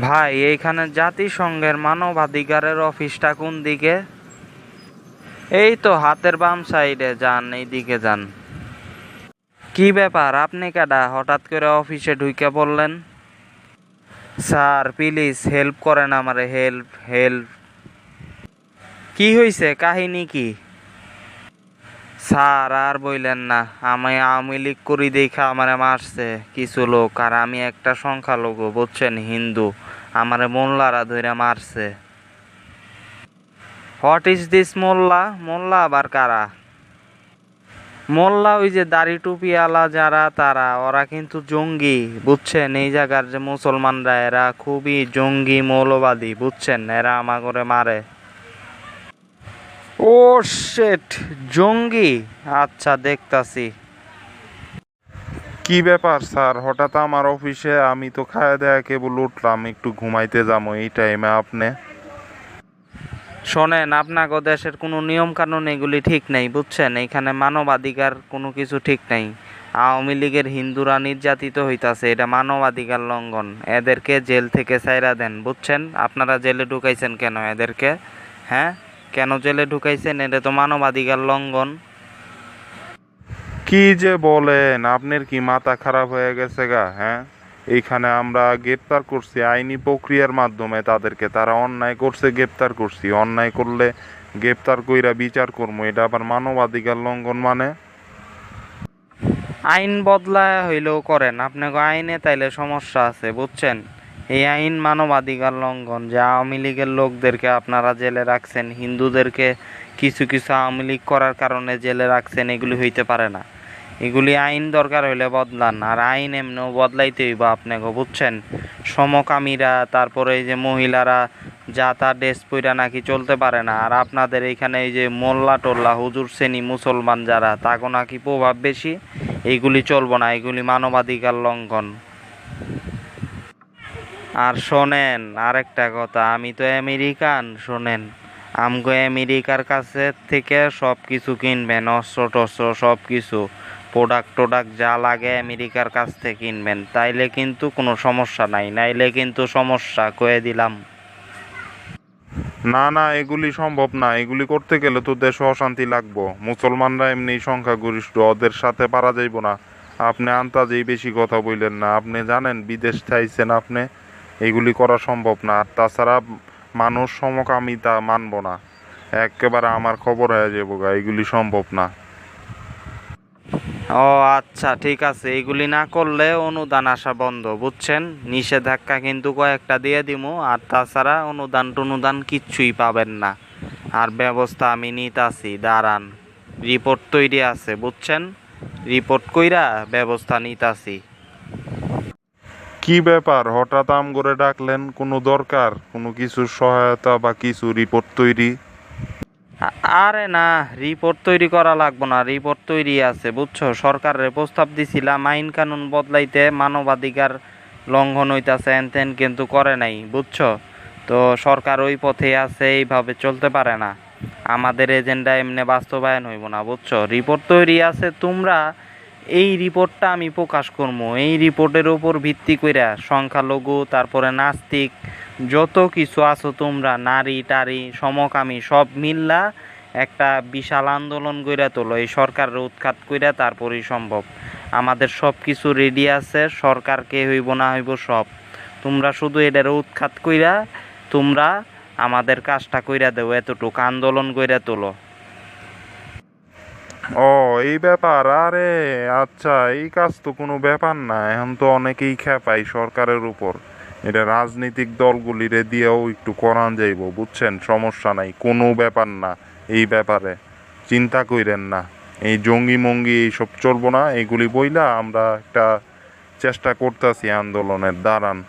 ভাই, এইখানে জাতিসংঘের মানবাধিকারের অফিসটা কোন দিকে? এই তো হাতের বাম সাইডে, যান এই দিকে যান। কি ব্যাপার, আপনি কেডা? হঠাৎ করে অফিসে ঢুকে পড়লেন? স্যার, প্লিজ, হেল্প করেন আমারে, হেল্প হেল্প। কি হয়েছে কাহিনী কি? স্যার, আর বইলেন না। আমি আওয়ামী লীগ করি দেখা আমারে মারছে কিছু লোক, আর আমি একটা সংখ্যালঘু, বুঝছেন, হিন্দু। আমারে মোল্লারা ধরে মারছে। হোয়াট ইজ দিস মোল্লা? মোল্লা আবার কারা? মোল্লা ওই যে দাড়ি টুপিওয়ালা যারা, তারা, ওরা কিন্তু জঙ্গি, বুঝছেন? এই জায়গার যে মুসলমানরা, এরা খুবই জঙ্গি, মৌলবাদী, বুঝছেন? এরা আমা করে মারে। ও শেট জঙ্গি। আচ্ছা দেখতাছি। কি ব্যাপার স্যার? হঠাৎ আমার অফিসে আমি তো খাওয়া দেয়া কেবল উঠলাম একটু ঘুমাইতে যাব এই টাইমে আপনি? শোনেন আপনাকে দেশের কোনো নিয়ম কানুন এগুলি ঠিক নেই বুঝছেন? এখানে মানবাধিকার কোনো কিছু ঠিক নেই। আওয়ামী লীগের হিন্দুরা নির্যাতিত হইতাছে এটা মানবাধিকার লঙ্ঘন। এদেরকে জেল থেকে ছাইরা দেন বুঝছেন? আপনারা জেলে ঢুকাইছেন কেন এদেরকে? হ্যাঁ? কেন জেলে ঢুকাইছেন? এটা তো মানবাধিকার লঙ্ঘন। কি যে বলেন আপনার কি মাথা খারাপ হয়ে গেছে গা হ্যাঁ? এইখানে আমরা গ্রেপ্তার করছি আইনি প্রক্রিয়ার মাধ্যমে তাদেরকে। তারা অন্যায় করছে গ্রেপ্তার করছি। অন্যায় করলে গ্রেপ্তার কইরা বিচার করব এটা আবার মানবাধিকার লঙ্ঘন মানে? আইন বদলা হইলেও করেন। আপনাকে আইনে তাইলে সমস্যা আছে বুঝছেন? এই আইন মানবাধিকার লঙ্ঘন, যে আওয়ামী লীগের লোকদেরকে আপনারা জেলে রাখছেন, হিন্দুদেরকে কিছু কিছু আওয়ামী লীগ করার কারণে জেলে রাখছেন, এগুলি হইতে পারে না। এগুলি আইন দরকার হইলে বদলান, আর আইন এমনিও বদলাইতে হইব আপনাকে, বুঝছেন? সমকামীরা, তারপরে এই যে মহিলারা, যা তা ড্রেস পইরা নাকি চলতে পারে না, আর আপনাদের এইখানে এই যে মোল্লা টোল্লা, হুজুর শ্রেণি মুসলমান যারা তাকে নাকি প্রভাব বেশি? এইগুলি চলবো না, এগুলি মানবাধিকার লঙ্ঘন। আর শোনেন, আরেকটা কথা, আমি তো আমেরিকান, শোনেন, আমগো আমেরিকার কাছে থেকে সব কিছু কিনবেন অস্ত্র টস্ত্র সব কিছু প্রোডাক্ট টোডাক্ট যা লাগে আমেরিকার কাছ থেকে কিনবেন, তাইলে কিন্তু কোনো সমস্যা নাই, নাইলে কিন্তু সমস্যা, কয়ে দিলাম। না না, এগুলি সম্ভব না, এগুলি করতে গেলে তো দেশে অশান্তি লাগবো, মুসলমানরা এমনি সংখ্যাগরিষ্ঠ, ওদের সাথে পারা যাইব না। আপনি আন্তাজেই বেশি কথা বললেন না, আপনি জানেন বিদেশ চাইছেন আপনি এগুলি করা সম্ভব না। আর তাছাড়া মানুষ সমকামিতা মানব না। একেবারে আমার খবর হয়ে যাব গা, এগুলি সম্ভব না। ও আচ্ছা ঠিক আছে। এগুলি না করলে অনুদান আসা বন্ধ, বুঝছেন? নিষেধাজ্ঞা কিন্তু কয়েকটা দিয়ে দিমু, আর তাছাড়া অনুদান টনুদান কিচ্ছুই পাবেন না। আর ব্যবস্থা আমি নিতাছি দাঁড়ান। রিপোর্ট তৈরি আছে, বুঝছেন? রিপোর্ট কইরা ব্যবস্থা নিতাছি কি ব্যাপার? হঠাৎ আম করে ডাকলেন, কোনো দরকার? কোনো কিছুর সহায়তা বা কিছু রিপোর্ট তৈরি? আরে না, রিপোর্ট তৈরি করা লাগবো না, রিপোর্ট তৈরি আছে, বুঝছ? সরকারের প্রস্তাব দিছিলাম, আইন কানুন বদলাইতে মানবাধিকার লঙ্ঘন হইতাছে এনতেন কিন্তু করে নাই, বুঝছ? তো সরকার ওই পথে আছে, এইভাবে চলতে পারে না। আমাদের এজেন্ডা এমনি বাস্তবায়ন হইব না, বুঝছ? রিপোর্ট তৈরি আছে, তোমরা এই রিপোর্টটা আমি প্রকাশ করব এই রিপোর্টের উপর ভিত্তি কইরা সংখ্যালঘু, তারপরে নাস্তিক, যত কিছু আছো তোমরা, নারী, টারি, সমকামী, সব মিল্লা একটা বিশাল আন্দোলন কইরা তোলো। এই সরকারের উৎখাত কইরা তারপরেই সম্ভব। আমাদের সব কিছু রেডি আছে সরকারকে হইব না হইব সব। তোমরা শুধু এটার উৎখাত কইরা তোমরা আমাদের কাজটা কইরা দেও, এতটুকু আন্দোলন কইরা তোলো। ও, এই ব্যাপার? আরে আচ্ছা এই কাজ তো কোনো ব্যাপার না। এখন তো অনেকেই খেপাই সরকারের উপর। এটা রাজনৈতিক দলগুলিরে দিয়েও একটু করান যাইব, বুঝছেন? সমস্যা নাই, কোনো ব্যাপার না এই ব্যাপারে। চিন্তা কইরেন না। এই জঙ্গি মঙ্গি এইসব চলবো না, এগুলি বইলা আমরা একটা চেষ্টা করতেছি আন্দোলনের। দাঁড়ান।